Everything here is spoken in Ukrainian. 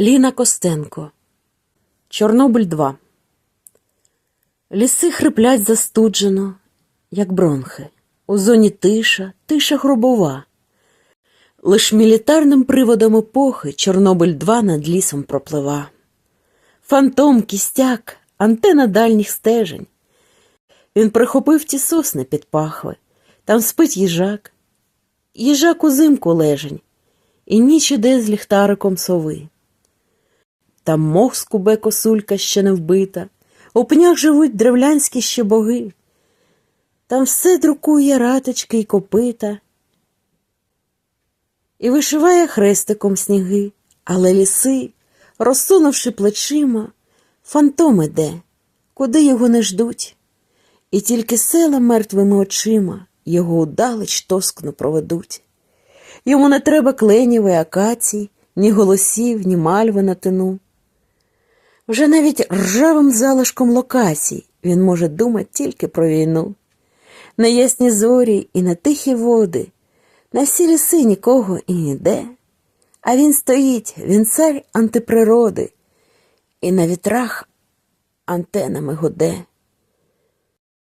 Ліна Костенко Чорнобиль 2 Ліси хриплять застуджено, як бронхи. У зоні тиша, тиша гробова. Лиш мілітарним приводом епохи Чорнобиль 2 над лісом проплива. Фантом, кістяк, антена дальніх стежень. Він прихопив ті сосни під пахви, там спить їжак. Їжак узимку лежень, і ніч іде з ліхтариком сови. Там мох скубе косулька ще не вбита, у пнях живуть древлянські ще боги. Там все друкує ратички й копита, і вишиває хрестиком сніги, але ліси, розсунувши плечима, фантом іде, куди його не ждуть, і тільки села мертвими очима його удалеч тоскно проведуть. Йому не треба кленів і акацій, ні голосів, ні мальви на тину. Вже навіть ржавим залишком локацій він може думати тільки про війну. На ясні зорі і на тихі води, на всі ліси нікого і ніде. А він стоїть, він цар антиприроди, і на вітрах антенами гуде.